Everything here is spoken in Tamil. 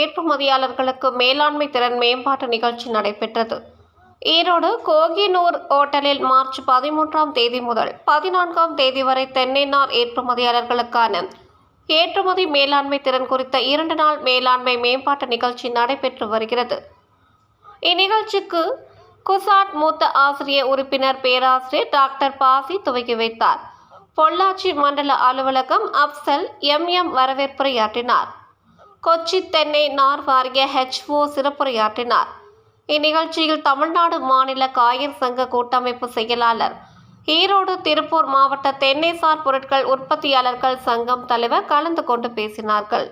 ஏற்றுமதியாளர்களுக்கு மேலாண்மை திறன் மேம்பாட்டு நிகழ்ச்சி நடைபெற்றது. ஈரோடு கோகினூர் ஓட்டலில் மார்ச் பதிமூன்றாம் தேதி முதல் பதினான்காம் தேதி வரை தென்னை நார் ஏற்றுமதியாளர்களுக்கான ஏற்றுமதி மேலாண்மை திறன் குறித்த இரண்டு நாள் மேலாண்மை மேம்பாட்டு நிகழ்ச்சி நடைபெற்று வருகிறது. இந்நிகழ்ச்சிக்கு குசாட் மூத்த ஆசிரியர் உறுப்பினர் பேராசிரியர் டாக்டர் பாசி துவக்கி வைத்தார். பொள்ளாச்சி மண்டல அலுவலகம் அப்சல் எம் எம் வரவேற்புரையாற்றினார். கொச்சி தென்னை நார் வாரிய ஹெச்ஓ சிறப்புரையாற்றினார். இந்நிகழ்ச்சியில் தமிழ்நாடு மாநில காயர் சங்க கூட்டமைப்பு செயலாளர் ஈரோடு திருப்பூர் மாவட்ட தென்னைசார் பொருட்கள் உற்பத்தியாளர்கள் சங்கம் தலைவர் கலந்து கொண்டு பேசினார்கள்.